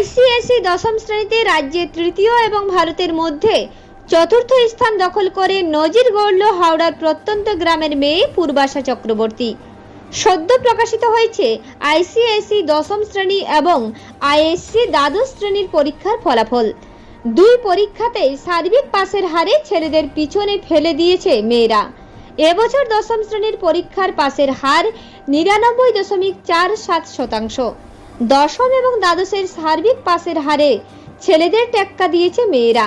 ICSE দশম শ্রেণীতে রাজ্যে তৃতীয় এবং ভারতের মধ্যে চতুর্থ স্থান দখল করে নজির গড়ল হাওড়ার প্রত্যন্ত গ্রামের মেয়ে পূর্বাশা চক্রবর্তী। সদ্য প্রকাশিত হয়েছে আইসিএসসি দশম শ্রেণি এবং আইএসসি দ্বাদশ শ্রেণির পরীক্ষার ফলাফল। দুই পরীক্ষাতেই সার্বিক পাশের হারে ছেলেদের পিছনে ফেলে দিয়েছে মেয়েরা। এবছর দশম শ্রেণির পরীক্ষার পাশের হার নিরানব্বই দশমিক চার সাত শতাংশ। দশম এবং দ্বাদশের সার্বিক পাসের হারে ছেলেদের টেক্কা দিয়েছে মেয়েরা।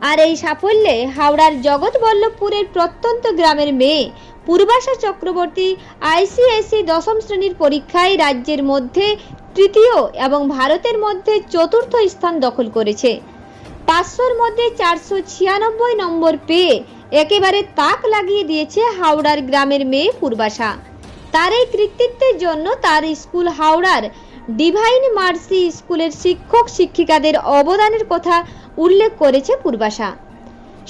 আর এই সাফল্যে হাওড়ার জগৎবল্লভপুরের প্রত্যন্ত গ্রামের মেয়ে পূর্বাশা চক্রবর্তী আইসিএসসি দশম শ্রেণির পরীক্ষায় রাজ্যের মধ্যে তৃতীয় এবং ভারতের মধ্যে চতুর্থ স্থান দখল করেছে। পাঁচশোর মধ্যে চারশো ছিয়ানব্বই নম্বর পেয়ে একেবারে তাক লাগিয়ে দিয়েছে হাওড়ার গ্রামের মেয়ে পূর্বাশা। তার এই কৃতিত্বের জন্য তার স্কুল হাওড়ার ডিভাইন মার্সি স্কুলের শিক্ষক শিক্ষিকাদের অবদানের কথা উল্লেখ করেছে পূর্বাশা।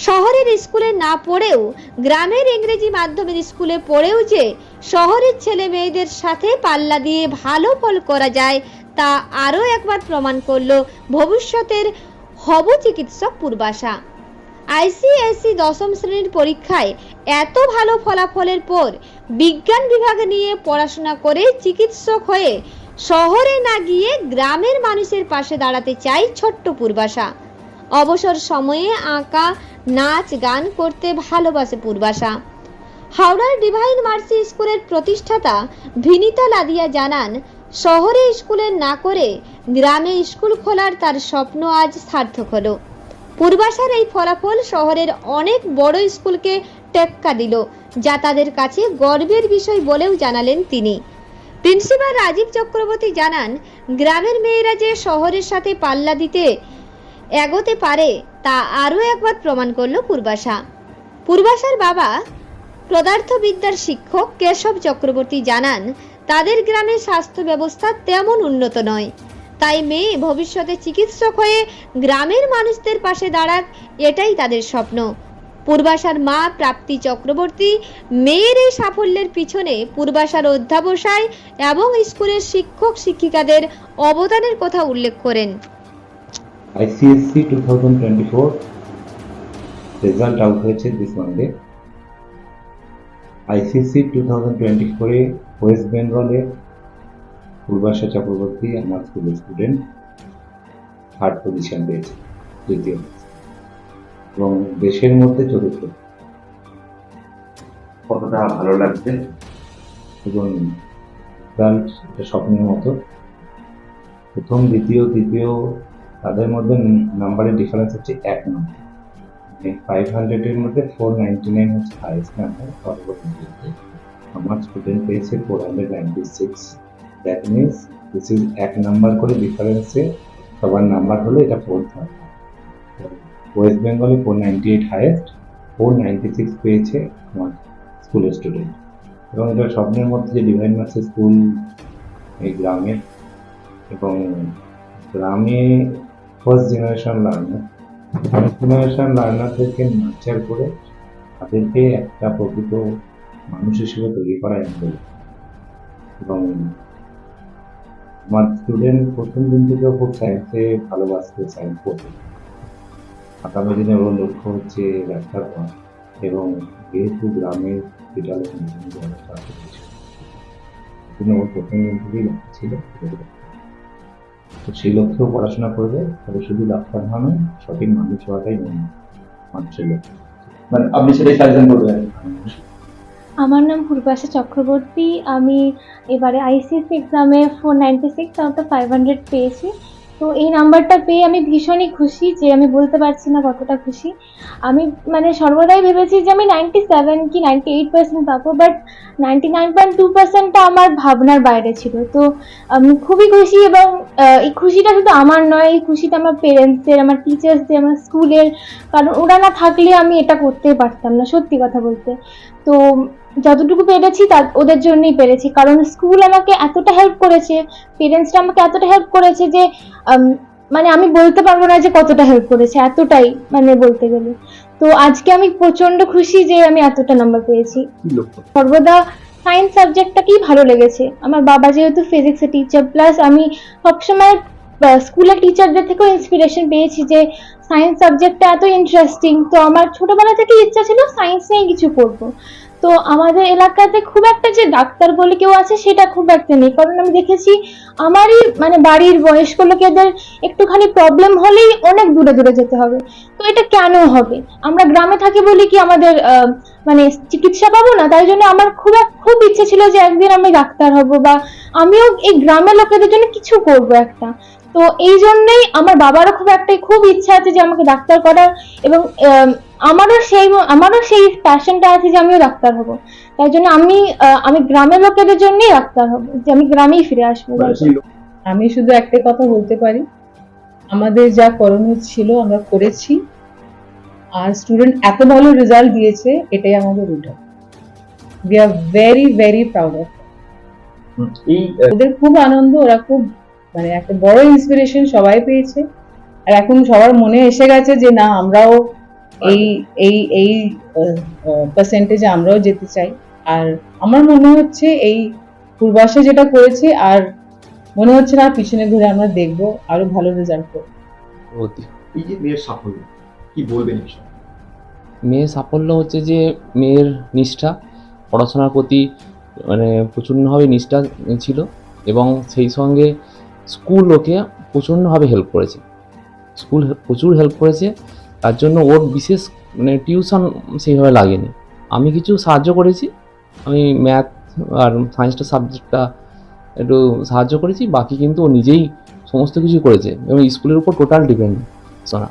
শহরের স্কুলে না পড়েও গ্রামের ইংরেজি মাধ্যমের স্কুলে পড়েও যে শহরের ছেলে মেয়েদের সাথে পাল্লা দিয়ে ভালো ফল করা যায়, তা আরও একবার প্রমাণ করল ভবিষ্যতের হব চিকিৎসক পূর্বাশা। আইসিএসসি দশম শ্রেণির পরীক্ষায় এত ভালো ফলাফলের পর বিজ্ঞান বিভাগ নিয়ে পড়াশোনা করে চিকিৎসক হয়ে শহরে না গিয়ে গ্রামের মানুষের পাশে দাঁড়াতে চাই ছোট্ট পূর্বাশা। অবসর সময়ে আঁকা, নাচ, গান করতে ভালোবাসে পূর্বাশা। হাওড়ার ডিভাইন মার্সি স্কুলের প্রতিষ্ঠাতা ভিনিতা লাদিয়া জানান, শহরে স্কুলে না করে গ্রামে স্কুল খোলার তার স্বপ্ন আজ সার্থক হলো। পূর্বাশার এই ফলাফল শহরের অনেক বড় স্কুলকে টেক্কা দিল, যা তাদের কাছে গর্বের বিষয় বলেও জানালেন তিনি। প্রিন্সিপাল রাজীব চক্রবর্তী জানান, গ্রামের মেয়েরা যে শহরের সাথে পাল্লা দিতে এগোতে পারে, তা আরও একবার প্রমাণ করল পূর্বাশা। পূর্বাশার বাবা পদার্থবিদ্যার শিক্ষক কেশব চক্রবর্তী জানান, তাদের গ্রামে স্বাস্থ্য ব্যবস্থা তেমন উন্নত নয়। তাই মেয়ে ভবিষ্যতে চিকিৎসক হয়ে গ্রামের মানুষদের পাশে দাঁড়াক, এটাই তাদের স্বপ্ন। পূর্বাশার মা প্রাপ্তি চক্রবর্তী মেয়ের এই সাফল্যের পিছনে পূর্বাশার অধ্যাবসায় এবং স্কুলের শিক্ষক শিক্ষিকাদের অবদানের কথা উল্লেখ করেন। ICSC two thousand twenty four result out হয়েছে this Monday ICSC two thousand twenty ফোরে ওয়েস্ট বেঙ্গলে পূর্বাশা চক্রবর্তী আমার স্কুলের স্টুডেন্ট থার্ড পজিশন পেয়েছে তৃতীয় এবং দেশের মধ্যে চতুর্থ কতটা ভালো লাগছে এবং এটা স্বপ্নের মতো। প্রথম, দ্বিতীয়, তৃতীয়, তাদের মধ্যে নাম্বারের ডিফারেন্স হচ্ছে এক নম্বর ফাইভ হান্ড্রেডের মধ্যে ফোর নাইনটি নাইন হচ্ছে হাইয়েস্ট নাম্বার পরবর্তীতে আমার স্টুডেন্ট পেয়েছে four hundred ninety six that means this is এক নাম্বার করে ডিফারেন্সে সবার নাম্বার হলো এটা ফোর্থ ওয়েস্ট বেঙ্গলে four ninety eight highest four ninety six পেয়েছে আমার স্কুলের স্টুডেন্ট এবং এটা স্বপ্নের মধ্যে যে ডিভাইন মার্সের স্কুল এই গ্রামে এবং গ্রামে first generation learner first generation লার্নারদেরকে nurture করে তাদেরকে একটা প্রকৃত মানুষ হিসেবে তৈরি করা যায় এবং আমার স্টুডেন্ট প্রথম দিন থেকেও খুব সায়েন্সে ভালোবাসতে সায়েন্স পড়তে। আগামী দিনে ওর লক্ষ্য হচ্ছে ডাক্তার হওয়া এবং যেহেতু গ্রামের হসপিটালে ব্যবস্থা আছে জন্য ওর প্রথম দিন থেকেই লক্ষ্য ছিল তো সেই লক্ষ্যেও পড়াশোনা করবে, তবে শুধু ডাক্তার নয়, সঠিক মানুষ হওয়াটাই মেন, মানুষের লক্ষ্য। মানে আপনি সেটাই সাজেশন করবেন। আমার নাম পূর্বাশা চক্রবর্তী। আমি এবারে আইসিএসসি এক্সামে ফোর নাইনটি সিক্স অর্থাৎ ফাইভ হান্ড্রেড পেয়েছি। তো এই নাম্বারটা পেয়ে আমি ভীষণই খুশি যে আমি বলতে পারছি না কতটা খুশি। আমি মানে সর্বদাই ভেবেছি যে আমি নাইনটি সেভেন কি নাইনটি এইট পার্সেন্ট পাবো but ninety nine point two পার্সেন্টটা আমার ভাবনার বাইরে ছিল। তো আমি খুবই খুশি এবং এই খুশিটা শুধু আমার নয়, এই খুশিটা আমার পেরেন্টসদের আমার টিচার্সদের আমার স্কুলের কারণ ওরা না থাকলে আমি এটা করতেই পারতাম না, সত্যি কথা বলতে। তো যতটুকু পেরেছি তা ওদের জন্যই পেরেছি। কারণ স্কুল আমাকে এতটা হেল্প করেছে পেরেন্টসরা আমাকে এতটা হেল্প করেছে যে মানে আমি বলতে পারব না যে কতটা হেল্প করেছে এতটাই মানে বলতে গেলে। তো আজকে আমি প্রচণ্ড খুশি যে আমি এতটা নাম্বার পেয়েছি। সর্বদা সায়েন্স সাবজেক্টটাকেই ভালো লেগেছে। আমার বাবা যেহেতু ফিজিক্সের টিচার প্লাস আমি সবসময় স্কুলের টিচারদের থেকেও ইন্সপিরেশন পেয়েছি যে সায়েন্স সাবজেক্টটা এত ইন্টারেস্টিং তো আমার ছোটবেলা থেকে ইচ্ছা ছিল সায়েন্স নিয়ে কিছু করব। তো আমাদের এলাকাতে খুব একটা যে ডাক্তার বলে কেউ আছে, সেটা খুব একটা নেই। কারণ আমি দেখেছি আমারই মানে বাড়ির বয়স্ক লোকেদের একটুখানি প্রবলেম হলেই অনেক দূরে দূরে যেতে হবে। তো এটা কেন হবে? আমরা গ্রামে থাকি বলি কি আমাদের মানে চিকিৎসা পাবো না? তাই জন্য আমার খুব খুব ইচ্ছে ছিল যে একদিন আমি ডাক্তার হব বা আমিও এই গ্রামের লোকেদের জন্য কিছু করব একটা। তো এই জন্যই আমার বাবারও খুব একটাই খুব ইচ্ছা আছে যে আমাকে ডাক্তার করার এবং আমারও সেই আমারও সেই প্যাশনটা আছে যে আমিও ডাক্তার হব। তাই জন্য আমি আমি গ্রামের লোকেদের জন্যই ডাক্তার হব যে আমি গ্রামেই ফিরে আসব। মানে আমি শুধু একটা কথা বলতে পারি। আমাদের যা করণীয় ছিল আমরা করেছি। আর স্টুডেন্ট এত ভালো রেজাল্ট দিয়েছে এটাই আমাদের উঠা we are very very proud of ওদের খুব আনন্দ ওরা খুব মানে একটা বড় ইন্সপিরেশন সবাই পেয়েছে। আর এখন সবার মনে এসে গেছে যে না আমরাও এই এই এই পার্সেন্টেজে আমরাও যেতে চাই। আর আমার মনে হচ্ছে এই পূর্বাশে যেটা করেছে আর মনে হচ্ছে না পিছনে ঘুরে আমরা দেখব আরও ভালো রেজাল্ট করব। এই যে মেয়ের সাফল্য কি বলবেন মেয়ের সাফল্য হচ্ছে যে মেয়ের নিষ্ঠা পড়াশোনার প্রতি মানে প্রচণ্ডভাবে নিষ্ঠা ছিল এবং সেই সঙ্গে স্কুল ওকে প্রচণ্ডভাবে হেল্প করেছে। স্কুল প্রচুর হেল্প করেছে, তার জন্য ওর বিশেষ মানে টিউশন সেইভাবে লাগেনি। আমি কিছু সাহায্য করেছি, আমি ম্যাথ আর সায়েন্সটা সাবজেক্টটা একটু সাহায্য করেছি, বাকি কিন্তু ও নিজেই সমস্ত কিছু করেছে এবং স্কুলের উপর টোটাল ডিপেন্ড সোনা।